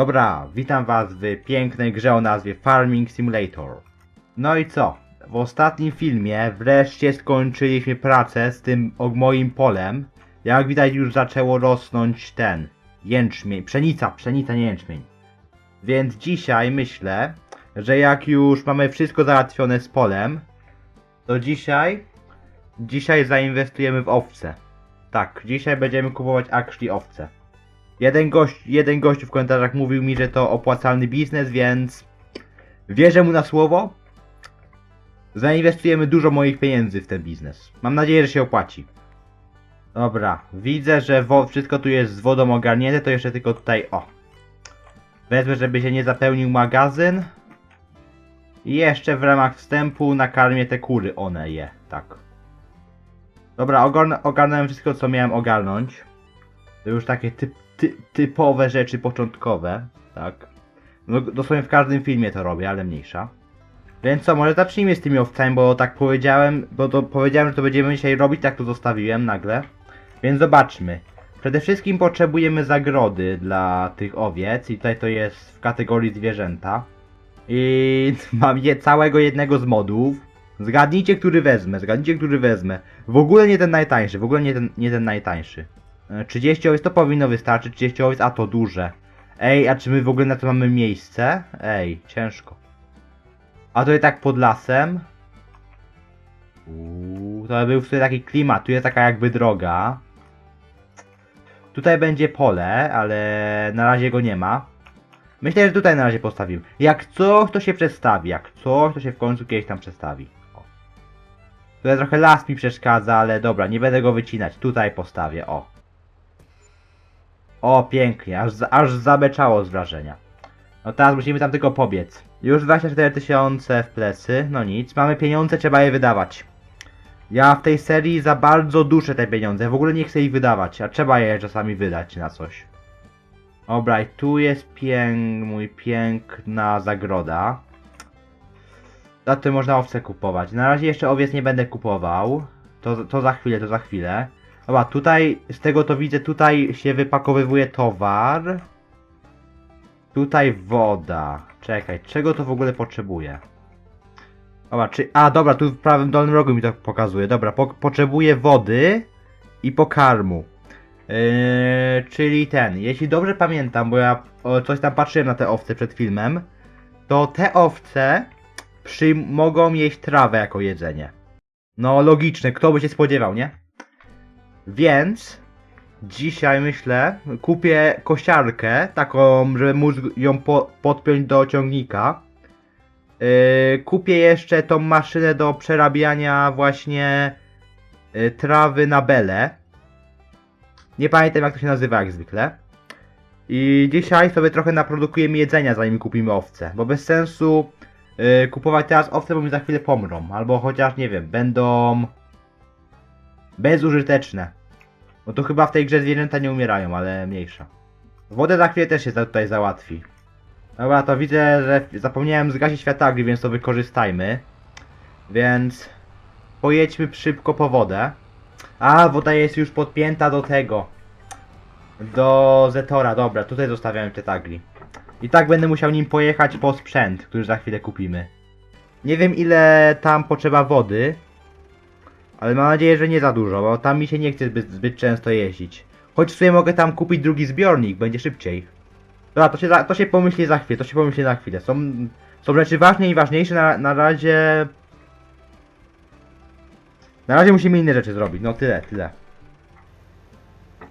Dobra, witam was w pięknej grze o nazwie Farming Simulator. No i co? W ostatnim filmie wreszcie skończyliśmy pracę z tym moim polem. Jak widać już zaczęło rosnąć ten jęczmień, pszenica, pszenica nie jęczmień. Więc dzisiaj myślę, że jak już mamy wszystko załatwione z polem, to dzisiaj, dzisiaj zainwestujemy w owce. Tak, dzisiaj będziemy kupować actually owce. Jeden gość, jeden gościu w komentarzach mówił mi, że to opłacalny biznes, więc wierzę mu na słowo. Zainwestujemy dużo moich pieniędzy w ten biznes. Mam nadzieję, że się opłaci. Dobra, widzę, że wszystko tu jest z wodą ogarnięte, to jeszcze tylko tutaj, o. Wezmę, żeby się nie zapełnił magazyn. I jeszcze w ramach wstępu nakarmię te kury, one je, tak. Dobra, ogarn- ogarnąłem wszystko, co miałem ogarnąć. To już takie typ, ty, typowe rzeczy początkowe, tak. No, dosłownie w każdym filmie to robię, ale mniejsza. Więc co, może zacznijmy z tymi owcami, bo tak powiedziałem, bo to powiedziałem, że to będziemy dzisiaj robić, tak to zostawiłem nagle. Więc zobaczmy. Przede wszystkim potrzebujemy zagrody dla tych owiec i tutaj to jest w kategorii zwierzęta. I mam je całego jednego z modów. Zgadnijcie, który wezmę, zgadnijcie, który wezmę. W ogóle nie ten najtańszy, w ogóle nie ten, nie ten najtańszy. E, 30 owiec to powinno wystarczyć, 30 owiec, a to duże. Ej, a czy my w ogóle na to mamy miejsce? Ej, ciężko. A to jest tak pod lasem. Uuu, to był w sumie taki klimat, tu jest taka jakby droga. Tutaj będzie pole, ale na razie go nie ma. Myślę, że tutaj na razie postawimy. Jak coś, to się przestawi. Jak coś, to się w końcu kiedyś tam przestawi. O. Tutaj trochę las mi przeszkadza, ale dobra, nie będę go wycinać. Tutaj postawię, o. O, pięknie, aż, aż zabeczało z wrażenia. No teraz musimy tam tylko pobiec. Już 24 tysiące w plecy, no nic. Mamy pieniądze, trzeba je wydawać. Ja w tej serii za bardzo duszę te pieniądze, w ogóle nie chcę ich wydawać, a trzeba je czasami wydać na coś. Dobra, i tu jest pięk, mój piękna zagroda. Za to można owce kupować. Na razie jeszcze owiec nie będę kupował. To, to za chwilę, to za chwilę. Dobra, tutaj, z tego to widzę, tutaj się wypakowywuje towar. Tutaj woda. Czekaj, czego to w ogóle potrzebuję? Dobra, czy... A, dobra, tu w prawym dolnym rogu mi to pokazuje. Dobra, po, potrzebuję wody i pokarmu. Yy, czyli ten, jeśli dobrze pamiętam, bo ja coś tam patrzyłem na te owce przed filmem, to te owce przy, mogą jeść trawę jako jedzenie. No logiczne, kto by się spodziewał, nie? Więc dzisiaj myślę, kupię kosiarkę, taką, żeby móc ją po, podpiąć do ciągnika. Yy, kupię jeszcze tą maszynę do przerabiania właśnie yy, trawy na bele. Nie pamiętam jak to się nazywa jak zwykle. I dzisiaj sobie trochę naprodukujemy jedzenia zanim kupimy owce, bo bez sensu yy, kupować teraz owce, bo mi za chwilę pomrą, albo chociaż nie wiem, będą bezużyteczne. Bo to chyba w tej grze zwierzęta nie umierają, ale mniejsza. Wodę za chwilę też się tutaj załatwi. Dobra, to widzę, że zapomniałem zgasić światagli, więc to wykorzystajmy. Więc pojedźmy szybko po wodę. A, woda jest już podpięta do tego. Do Zetora, dobra, tutaj zostawiamy te tagli. I tak będę musiał nim pojechać po sprzęt, który za chwilę kupimy. Nie wiem ile tam potrzeba wody, ale mam nadzieję, że nie za dużo, bo tam mi się nie chce zbyt, zbyt często jeździć. Choć w sumie mogę tam kupić drugi zbiornik, będzie szybciej. Dobra, to się, za, to się pomyśli za chwilę, to się pomyśli za chwilę. Są, są rzeczy ważne i ważniejsze, na, na razie... Na razie musimy inne rzeczy zrobić, no tyle, tyle.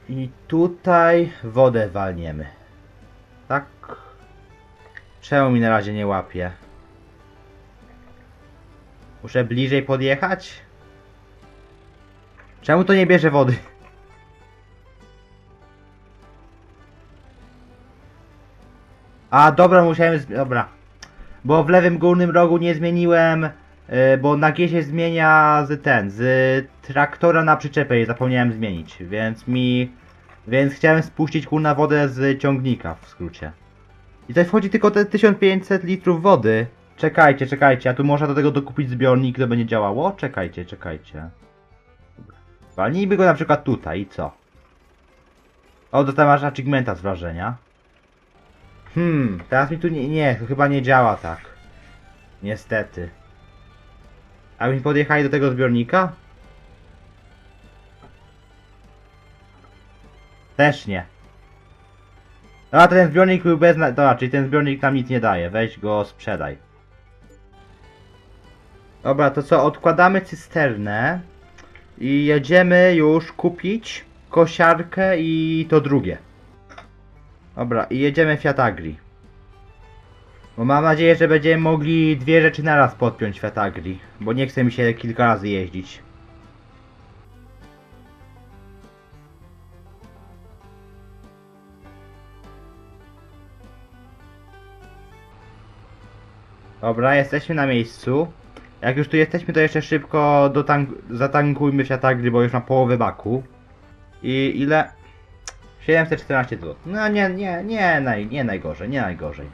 I tutaj wodę walniemy. Tak. Czemu mi na razie nie łapie? Muszę bliżej podjechać? Czemu to nie bierze wody? A dobra, musiałem. Dobra. Bo w lewym górnym rogu nie zmieniłem. y, bo na G się zmienia z ten, z traktora na przyczepę i zapomniałem zmienić, więc mi. Więc chciałem spuścić kurna wodę z ciągnika w skrócie. I tutaj wchodzi tylko te 1500 litrów wody. Czekajcie, czekajcie, a tu można do tego dokupić zbiornik, to będzie działało? Czekajcie, czekajcie. Walnijmy go na przykład tutaj i co? O, dostałem aż achievementa z wrażenia. Hmm, teraz mi tu nie, nie, to chyba nie działa tak. Niestety. A mi podjechali do tego zbiornika? Też nie. A ten zbiornik był bez... Dobra, czyli ten zbiornik nam nic nie daje. Weź go, sprzedaj. Dobra, to co? Odkładamy cysternę i jedziemy już kupić kosiarkę i to drugie. Dobra, i jedziemy Fiat Agri. Bo mam nadzieję, że będziemy mogli dwie rzeczy naraz podpiąć Fiat Agri, bo nie chce mi się kilka razy jeździć. Dobra, jesteśmy na miejscu. Jak już tu jesteśmy, to jeszcze szybko zatankujmy Fiat Agri, bo już na połowę baku. I ile? 714 zł. No nie, nie, nie, naj, nie najgorzej, nie najgorzej.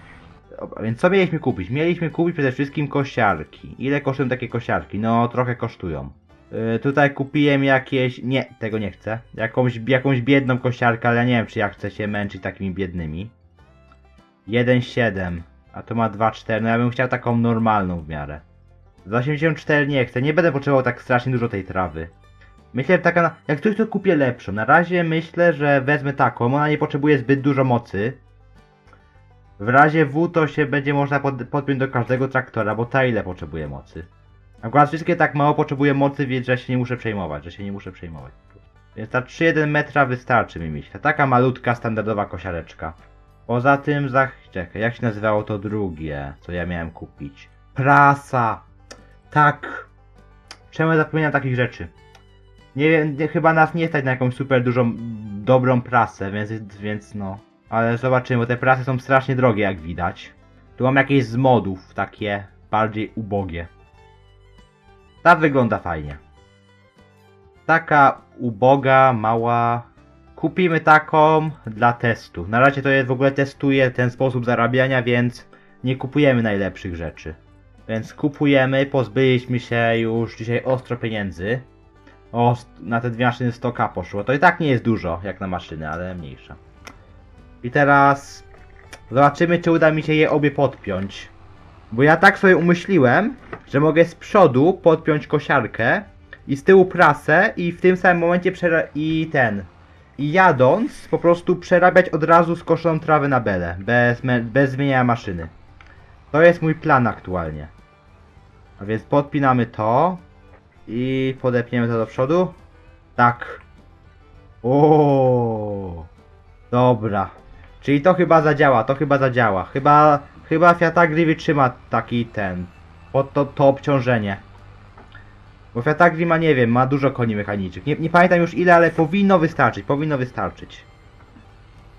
Dobra, więc co mieliśmy kupić? Mieliśmy kupić przede wszystkim kosiarki. Ile kosztują takie kosiarki? No, trochę kosztują. Yy, tutaj kupiłem jakieś... Nie, tego nie chcę. Jakąś, jakąś biedną kosiarkę, ale nie wiem, czy ja chcę się męczyć takimi biednymi. 1,7. A to ma 2,4. No ja bym chciał taką normalną w miarę. Za 84 nie chcę. Nie będę potrzebował tak strasznie dużo tej trawy. Myślę, że taka, na- jak coś to kupię lepszą. Na razie myślę, że wezmę taką, ona nie potrzebuje zbyt dużo mocy. W razie W to się będzie można pod, podpiąć do każdego traktora, bo ta ile potrzebuje mocy. Akurat wszystkie tak mało potrzebuje mocy, więc że się nie muszę przejmować, że się nie muszę przejmować. Więc ta 3,1 metra wystarczy mi myślę. Taka malutka, standardowa kosiareczka. Poza tym, za... Czekaj, jak się nazywało to drugie, co ja miałem kupić? Prasa! Tak! Czemu ja zapominam takich rzeczy? Nie wiem, nie, chyba nas nie stać na jakąś super dużą, dobrą prasę, więc, więc no. Ale zobaczymy, bo te prasy są strasznie drogie, jak widać. Tu mam jakieś z modów, takie bardziej ubogie. Ta wygląda fajnie. Taka uboga, mała. Kupimy taką dla testu. Na razie to jest w ogóle testuję ten sposób zarabiania, więc nie kupujemy najlepszych rzeczy. Więc kupujemy, pozbyliśmy się już dzisiaj ostro pieniędzy. O, na te dwie maszyny 100k poszło. To i tak nie jest dużo, jak na maszyny, ale mniejsza. I teraz zobaczymy, czy uda mi się je obie podpiąć. Bo ja tak sobie umyśliłem, że mogę z przodu podpiąć kosiarkę i z tyłu prasę i w tym samym momencie i ten. I jadąc, po prostu przerabiać od razu skoszoną trawę na belę, bez, bez zmieniania maszyny. To jest mój plan aktualnie. A więc podpinamy to. I podepniemy to do przodu. Tak. O. Dobra. Czyli to chyba zadziała, to chyba zadziała. Chyba, chyba Fiat Agri wytrzyma taki ten, pod to, to obciążenie. Bo Fiat Agri ma, nie wiem, ma dużo koni mechanicznych. Nie, nie pamiętam już ile, ale powinno wystarczyć, powinno wystarczyć.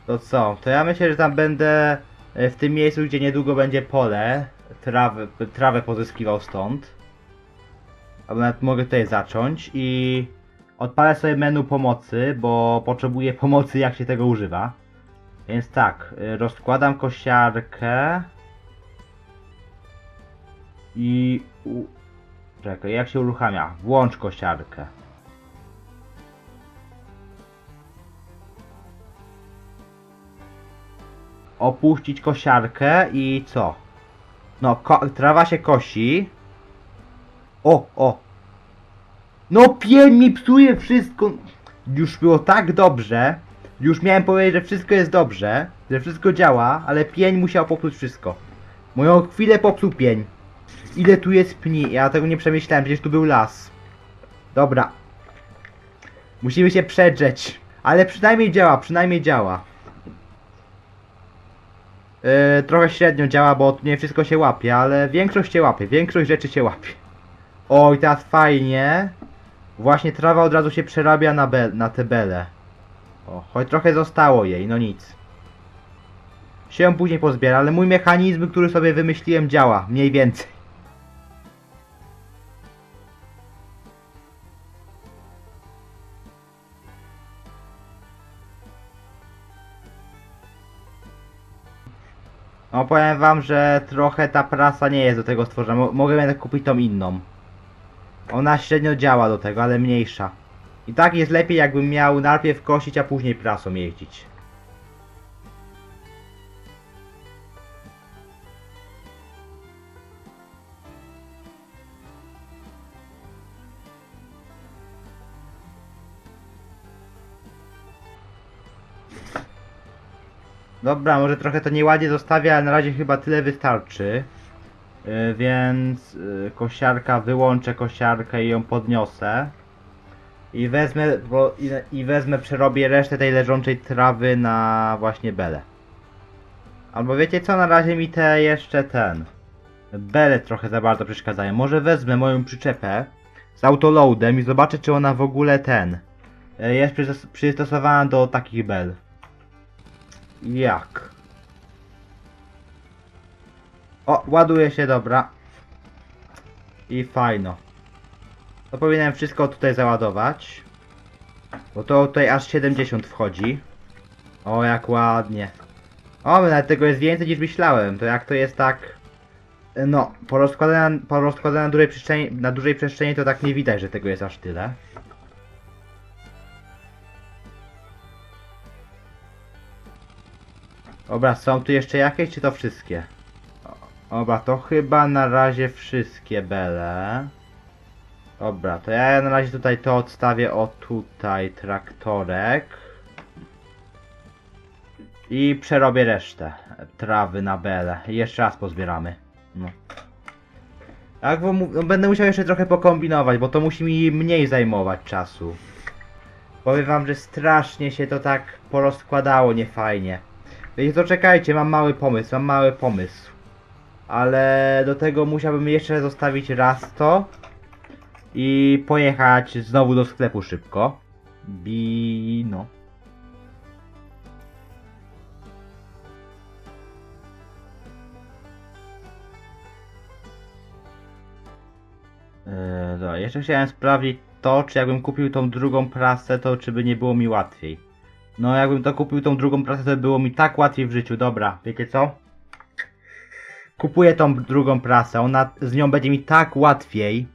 To co? To ja myślę, że tam będę e, w tym miejscu, gdzie niedługo będzie pole, trawę, trawę pozyskiwał stąd. Albo nawet mogę tutaj zacząć i odpalę sobie menu pomocy, bo potrzebuję pomocy jak się tego używa. Więc tak, rozkładam kosiarkę i... Czekaj, jak się uruchamia? Włącz kosiarkę. Opuścić kosiarkę i co? No, trawa się kosi. O, o. No pień mi psuje wszystko. Już było tak dobrze. Już miałem powiedzieć, że wszystko jest dobrze, że wszystko działa, ale pień musiał popsuć wszystko. Moją chwilę popsuł pień. Ile tu jest pni? Ja tego nie przemyślałem, przecież tu był las. Dobra. Musimy się przedrzeć. Ale przynajmniej działa, przynajmniej działa. Yy, trochę średnio działa, bo nie wszystko się łapie, ale większość się łapie, większość rzeczy się łapie. O, i teraz fajnie. Właśnie trawa od razu się przerabia na, be na te bele. O, choć trochę zostało jej, no nic. Się później pozbiera, ale mój mechanizm, który sobie wymyśliłem działa, mniej więcej. No powiem wam, że trochę ta prasa nie jest do tego stworzona. Mo- mogę jednak kupić tą inną. Ona średnio działa do tego, ale mniejsza. I tak jest lepiej jakbym miał najpierw kosić, a później prasą jeździć. Dobra, może trochę to nieładnie zostawię, ale na razie chyba tyle wystarczy. Yy, więc yy, kosiarka, wyłączę kosiarkę i ją podniosę. I wezmę, bo, i, i wezmę, przerobię resztę tej leżącej trawy na właśnie belę. Albo wiecie co, na razie mi te jeszcze ten. Bele trochę za bardzo przeszkadzają. Może wezmę moją przyczepę z autoloadem i zobaczę czy ona w ogóle ten. e, Jest przystos- przystosowana do takich bel. Jak? O, ładuje się, dobra. I fajno. To powinienem wszystko tutaj załadować. Bo to tutaj aż 70 wchodzi. O, jak ładnie. O, nawet tego jest więcej niż myślałem. To jak to jest tak... No, porozkładane, porozkładane na, dużej na dużej przestrzeni to tak nie widać, że tego jest aż tyle. Dobra, są tu jeszcze jakieś, czy to wszystkie? O- Dobra, to chyba na razie wszystkie bele. Dobra, to ja na razie tutaj to odstawię o tutaj traktorek. I przerobię resztę trawy na bele. I Jeszcze raz pozbieramy. No. Wam mów- no, będę musiał jeszcze trochę pokombinować, bo to musi mi mniej zajmować czasu. Powiem wam, że strasznie się to tak porozkładało niefajnie. Wiecie to czekajcie, mam mały pomysł, mam mały pomysł. Ale do tego musiałbym jeszcze zostawić raz to i pojechać znowu do sklepu szybko. Bi no. Eee, dobra, jeszcze chciałem sprawdzić to, czy jakbym kupił tą drugą prasę, to czy by nie było mi łatwiej. No, jakbym to kupił tą drugą prasę, to by było mi tak łatwiej w życiu. Dobra, wiecie co? Kupuję tą drugą prasę, ona z nią będzie mi tak łatwiej.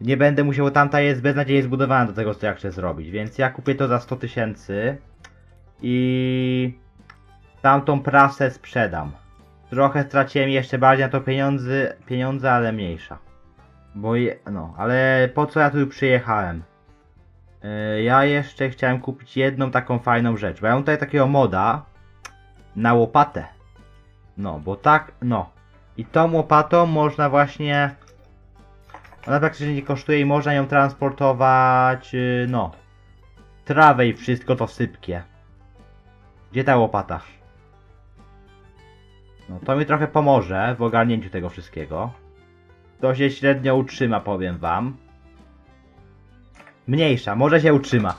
Nie będę musiał, tamta jest beznadziejnie zbudowana do tego, co ja chcę zrobić, więc ja kupię to za 100 tysięcy i tamtą prasę sprzedam. Trochę straciłem jeszcze bardziej na to pieniądze, pieniądze ale mniejsza. Bo je, no, ale po co ja tu przyjechałem? Yy, ja jeszcze chciałem kupić jedną taką fajną rzecz, bo ja mam tutaj takiego moda na łopatę. No, bo tak, no. I tą łopatą można właśnie... Ona praktycznie nie kosztuje i można ją transportować, yy, no. Trawę i wszystko to sypkie. Gdzie ta łopata? No, to mi trochę pomoże w ogarnięciu tego wszystkiego. To się średnio utrzyma, powiem wam. Mniejsza, może się utrzyma.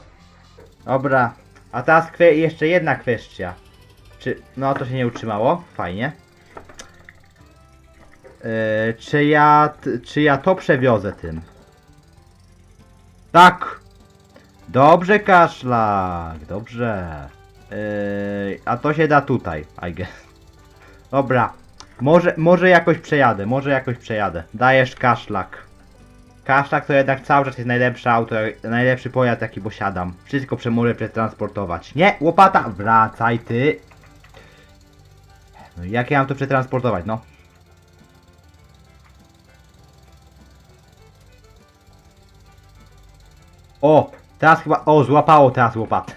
Dobra, a teraz jeszcze jedna kwestia. Czy, no to się nie utrzymało? Fajnie. Yy, czy ja, czy ja to przewiozę tym? Tak! Dobrze, kaszlak, dobrze. Yy, a to się da tutaj, I guess. Dobra, może, może jakoś przejadę, może jakoś przejadę. Dajesz kaszlak. Kaszlak to jednak cały czas jest najlepsze auto, najlepszy pojazd jaki posiadam. Wszystko przemogę przetransportować. Nie, łopata! Wracaj ty! No jak ja mam to przetransportować, no? O! Teraz chyba, o złapało teraz łopat.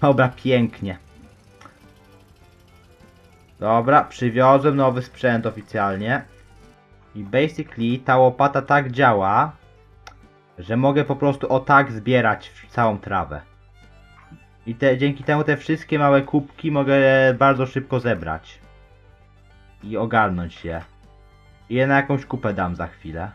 Dobra, pięknie. Dobra, przywiozłem nowy sprzęt oficjalnie. I basically ta łopata tak działa, że mogę po prostu o tak zbierać całą trawę. I te, dzięki temu te wszystkie małe kubki mogę bardzo szybko zebrać. I ogarnąć je. I je na jakąś kupę dam za chwilę.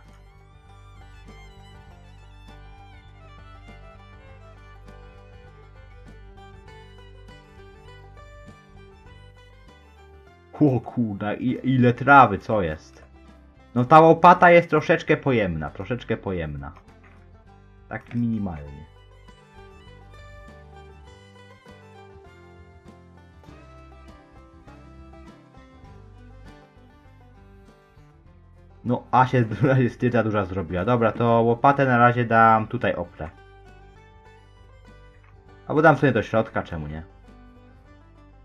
O kurda, i- ile trawy, co jest? No ta łopata jest troszeczkę pojemna, troszeczkę pojemna. Tak minimalnie. No, a się jest tyle duża zrobiła. Dobra, to łopatę na razie dam tutaj oprę. Albo dam sobie do środka, czemu nie?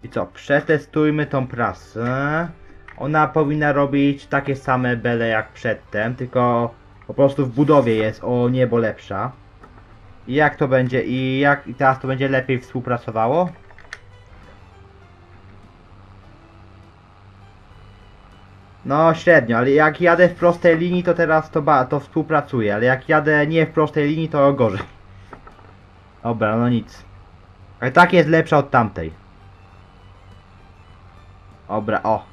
I co, przetestujmy tą prasę ona powinna robić takie same bele jak przedtem, tylko po prostu w budowie jest o niebo lepsza. I jak to będzie, i jak i teraz to będzie lepiej współpracowało? No średnio, ale jak jadę w prostej linii, to teraz to, ba, to współpracuje, ale jak jadę nie w prostej linii, to gorzej. Dobra, no nic. Ale tak jest lepsza od tamtej. Dobra, o.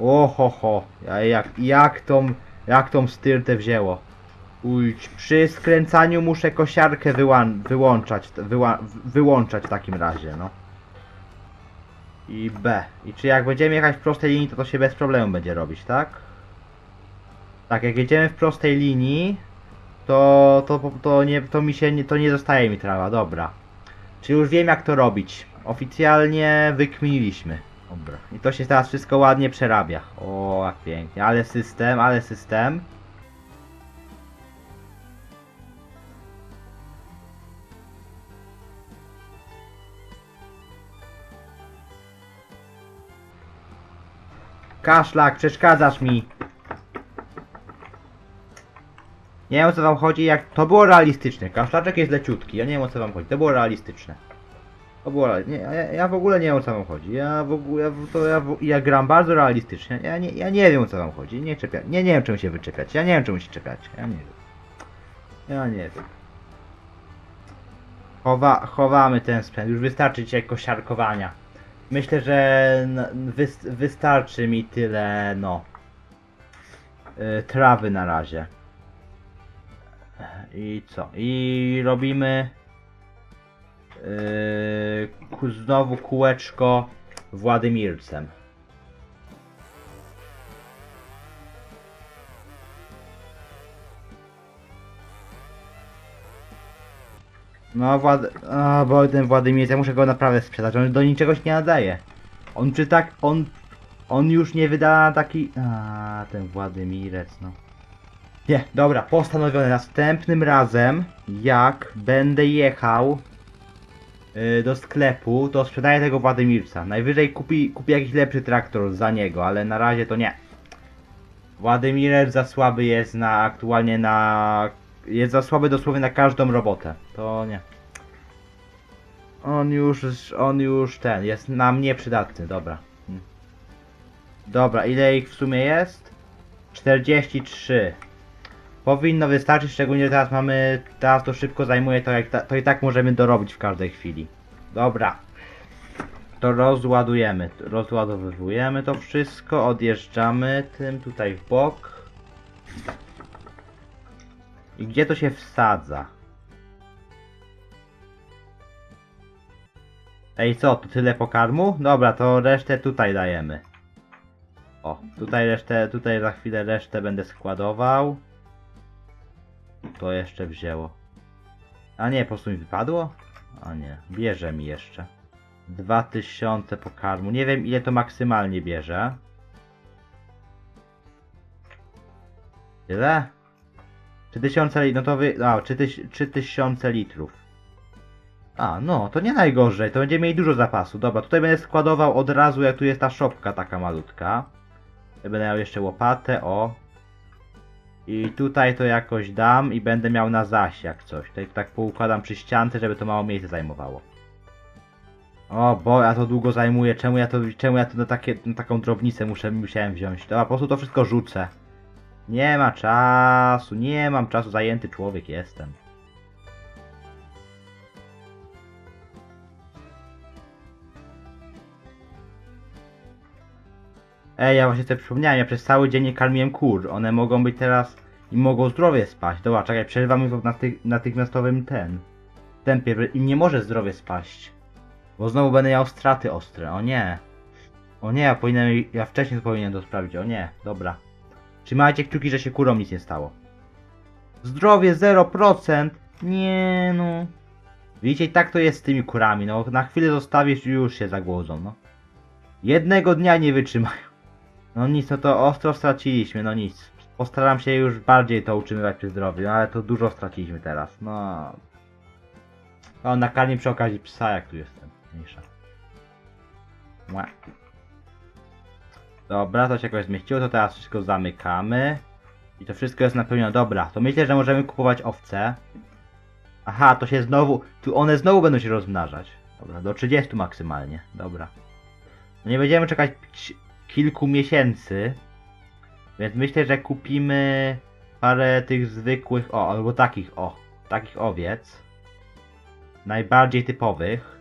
Oho, ho. Ja, jak, jak tą, jak tą styrtę wzięło. Uj, przy skręcaniu muszę kosiarkę wyłą wyłączać, wyła wyłączać w takim razie, no. I B. I czy jak będziemy jechać w prostej linii, to to się bez problemu będzie robić, tak? Tak, jak jedziemy w prostej linii, to, to, to, nie, to mi się nie, to nie zostaje mi trawa, dobra. Czy już wiem jak to robić? Oficjalnie wykminiliśmy. Dobra. I to się teraz wszystko ładnie przerabia. O, jak pięknie. Ale system, ale system. Kaszlak, przeszkadzasz mi. Nie wiem o co wam chodzi, jak to było realistyczne. Kaszlaczek jest leciutki, ja nie wiem o co wam chodzi. To było realistyczne. Reali- nie, ja, ja w ogóle nie wiem o co wam chodzi. Ja w ogóle, ja, to ja, ja gram bardzo realistycznie. Ja nie, ja nie wiem o co wam chodzi. Nie czepia, nie, nie wiem czemu się wyczepiać. Ja nie wiem czemu się czepiać. Ja nie wiem. Ja nie wiem. Chowa, chowamy ten sprzęt. Już wystarczy dzisiaj kosiarkowania. Myślę, że wys, wystarczy mi tyle, no. y, trawy na razie. I co? I robimy yy, znowu kółeczko Władymircem. No, Wład... O, bo ten Władimir, ja muszę go naprawdę sprzedać, on do niczego się nie nadaje. On czy tak, on... On już nie wyda taki... A, ten Władymirec, no. Nie, dobra, postanowione. Następnym razem, jak będę jechał do sklepu, to sprzedaję tego Władymirca. Najwyżej kupi, kupi jakiś lepszy traktor za niego, ale na razie to nie. Władymirec za słaby jest na aktualnie na. Jest za słaby dosłownie na każdą robotę. To nie. On już, on już ten, jest na mnie przydatny, dobra. Dobra, ile ich w sumie jest? 43. Powinno wystarczyć, szczególnie teraz mamy, teraz to szybko zajmuje, to, jak, ta- to i tak możemy dorobić w każdej chwili. Dobra. To rozładujemy, rozładowujemy to wszystko, odjeżdżamy tym tutaj w bok. I gdzie to się wsadza? Ej co, to tyle pokarmu? Dobra, to resztę tutaj dajemy. O, tutaj resztę, tutaj za chwilę resztę będę składował. To jeszcze wzięło. A nie, po prostu mi wypadło? A nie, bierze mi jeszcze. 2000 pokarmu. Nie wiem ile to maksymalnie bierze. Tyle? 3000 litrów, no to wy... A, 3000 3000 litrów. A, no, to nie najgorzej, to będziemy mieli dużo zapasu. Dobra, tutaj będę składował od razu, jak tu jest ta szopka taka malutka. Będę miał jeszcze łopatę, o. I tutaj to jakoś dam i będę miał na zaś jak coś. Tutaj tak poukładam przy ściance, żeby to mało miejsca zajmowało. O, bo ja to długo zajmuje. Czemu ja to, czemu ja to na, takie, na taką drobnicę muszę, musiałem wziąć? Dobra, po prostu to wszystko rzucę. Nie ma czasu, nie mam czasu, zajęty człowiek jestem. Ej, ja właśnie sobie przypomniałem, ja przez cały dzień nie karmiłem kur. One mogą być teraz i mogą zdrowie spaść. Dobra, czekaj, przerywamy w naty natychmiastowym ten tempie. Im nie może zdrowie spaść. Bo znowu będę miał straty ostre. O nie. O nie, ja powinienem, ja wcześniej powinienem to sprawdzić. O nie, dobra. Trzymajcie kciuki, że się kurom nic nie stało. Zdrowie 0%? Nie no. Widzicie, i tak to jest z tymi kurami. No, na chwilę zostawisz i już się zagłodzą, no. Jednego dnia nie wytrzymają. No nic, no to ostro straciliśmy, no nic. Postaram się już bardziej to utrzymywać przy zdrowiu, no ale to dużo straciliśmy teraz, no. O, nakarmi przy okazji psa, jak tu jestem. Mniejsza. Mła. Dobra, to się jakoś zmieściło, to teraz wszystko zamykamy. I to wszystko jest napełnione. Dobra, to myślę, że możemy kupować owce. Aha, to się znowu... Tu one znowu będą się rozmnażać. Dobra, do 30 maksymalnie. Dobra. No nie będziemy czekać kilku miesięcy, Więc myślę, że kupimy parę tych zwykłych, o, albo takich, o, takich owiec. Najbardziej typowych.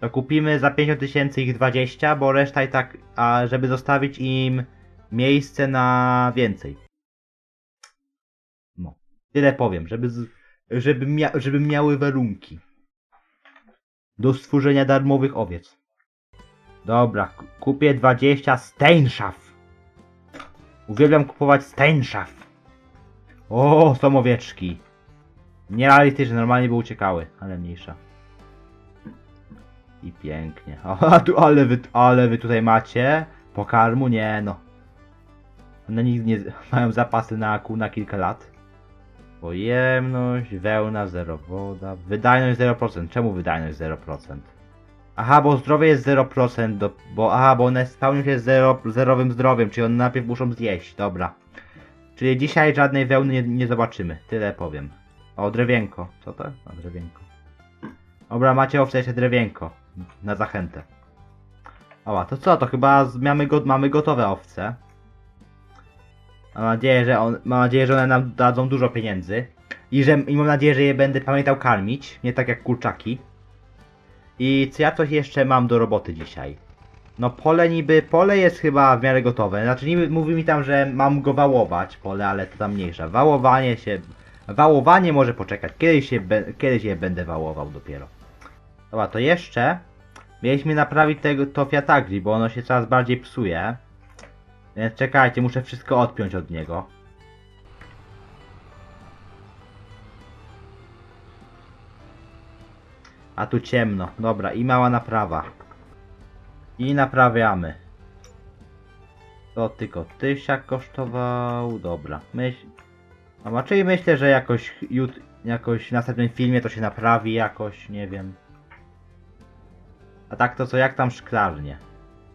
To kupimy za 50 tysięcy ich 20, bo reszta i tak, a żeby zostawić im miejsce na więcej. No, tyle powiem, żeby, żeby, mia, żeby miały warunki do stworzenia darmowych owiec. Dobra, ku- kupię 20 Steinschaft. Uwielbiam kupować Steinschaft. O, są owieczki. Nierealistyczne, normalnie by uciekały, ale mniejsza. I pięknie. A tu, ale wy, ale wy tutaj macie pokarmu? Nie no. One nigdy nie mają zapasy na na kilka lat. Pojemność, wełna, zero woda, wydajność 0%. Czemu wydajność 0%? Aha, bo zdrowie jest 0%, do, bo aha, bo one spełnią się zero, zerowym zdrowiem, czyli one najpierw muszą zjeść, dobra. Czyli dzisiaj żadnej wełny nie, nie zobaczymy, tyle powiem. O, drewienko, co to? O, drewienko. Dobra, macie owce jeszcze drewienko, na zachętę. Oła, to co, to chyba mamy, go, mamy gotowe owce. Mam nadzieję, że on, mam nadzieję, że one nam dadzą dużo pieniędzy. I że i mam nadzieję, że je będę pamiętał karmić, nie tak jak kurczaki. I co ja coś jeszcze mam do roboty dzisiaj? No pole niby, pole jest chyba w miarę gotowe. Znaczy niby mówi mi tam, że mam go wałować, pole, ale to tam mniejsza. Wałowanie się, wałowanie może poczekać. Kiedyś, się, be, kiedyś je będę wałował dopiero. Dobra, to jeszcze mieliśmy naprawić tego, to Fiat Agri, bo ono się coraz bardziej psuje. Więc czekajcie, muszę wszystko odpiąć od niego. A tu ciemno. Dobra, i mała naprawa. I naprawiamy. To tylko tysiak kosztował. Dobra. Myśl... A czyli myślę, że jakoś, jut... jakoś w następnym filmie to się naprawi jakoś, nie wiem. A tak to co, jak tam szklarnie?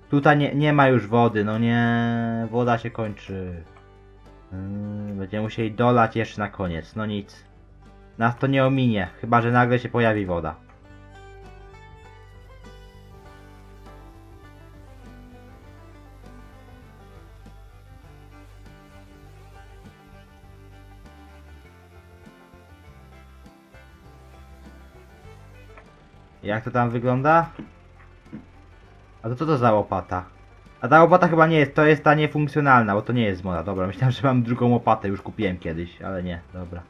Tutaj nie, nie ma już wody, no nie, woda się kończy. Yy, będziemy musieli dolać jeszcze na koniec, no nic. Nas to nie ominie, chyba że nagle się pojawi woda. Jak to tam wygląda? A to co to za łopata? A ta łopata chyba nie jest, to jest ta niefunkcjonalna, bo to nie jest moda. Dobra, myślałem, że mam drugą łopatę, już kupiłem kiedyś, ale nie, dobra.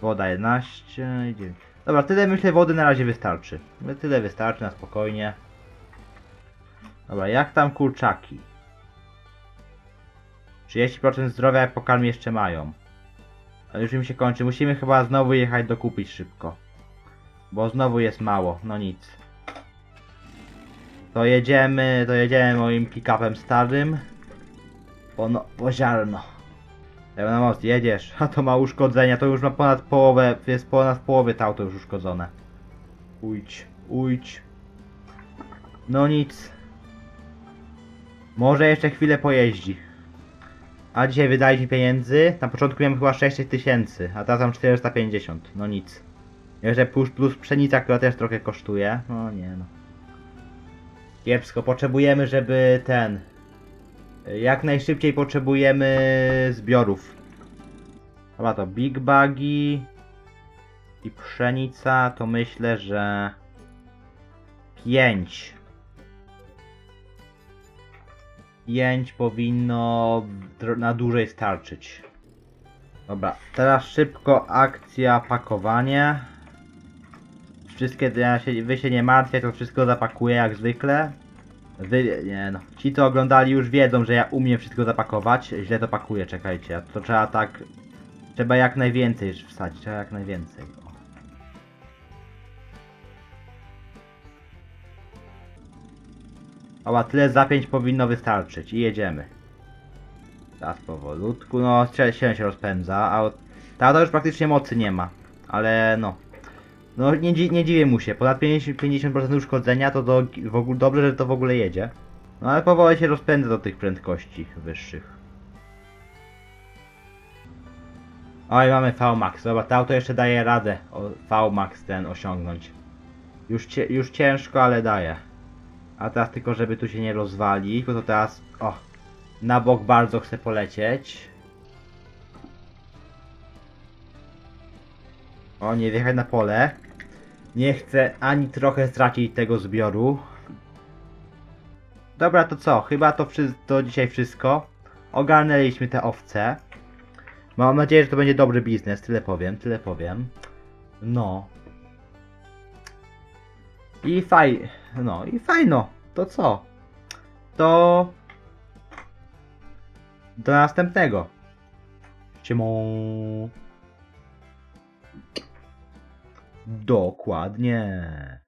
Woda 11 i 9. Dobra, tyle myślę wody na razie wystarczy. Tyle wystarczy na spokojnie. Dobra, jak tam kurczaki? 30% zdrowia jak pokarm jeszcze mają. Ale już im się kończy. Musimy chyba znowu jechać dokupić szybko. Bo znowu jest mało, no nic. To jedziemy, to jedziemy moim pick-upem starym. Po, no, po ziarno. Pełna jedziesz. A to ma uszkodzenia, to już ma ponad połowę, jest ponad połowy to auto już uszkodzone. Ujdź, ujdź. No nic. Może jeszcze chwilę pojeździ. A dzisiaj wydaliśmy pieniędzy. Na początku miałem chyba 6 tysięcy, a teraz mam 450. No nic. Jeszcze plus, plus pszenica, która też trochę kosztuje. No nie no. Kiepsko, potrzebujemy, żeby ten... Jak najszybciej potrzebujemy zbiorów. Chyba to Big Buggy i pszenica, to myślę, że 5. 5 powinno na dłużej starczyć. Dobra, teraz szybko akcja pakowanie. Wszystkie, ja się, wy się nie martwię, to wszystko zapakuję jak zwykle. Wy, nie no, ci co oglądali już wiedzą, że ja umiem wszystko zapakować. Źle to pakuję, czekajcie, to trzeba tak, trzeba jak najwięcej wsadzić, trzeba jak najwięcej. Oła, tyle za 5 powinno wystarczyć i jedziemy. Teraz powolutku, no się się rozpędza, a ta auto już praktycznie mocy nie ma, ale no. No nie, dzi- nie dziwię mu się, ponad 50%, 50% uszkodzenia to do, w ogóle dobrze, że to w ogóle jedzie. No ale powoli się rozpędza do tych prędkości wyższych. Oj, mamy VMAX, dobra, to auto jeszcze daje radę o VMAX ten osiągnąć. Już, cie, już ciężko, ale daje. A teraz tylko, żeby tu się nie rozwalić, bo to teraz, o, Na bok bardzo chcę polecieć. O, nie wjechać na pole. Nie chcę ani trochę stracić tego zbioru. Dobra, to co? Chyba to, to dzisiaj wszystko. Ogarnęliśmy te owce. Mam nadzieję, że to będzie dobry biznes, tyle powiem, tyle powiem. No. I faj... No, i fajno. To co? To... Do następnego. Siemon. Dokładnie.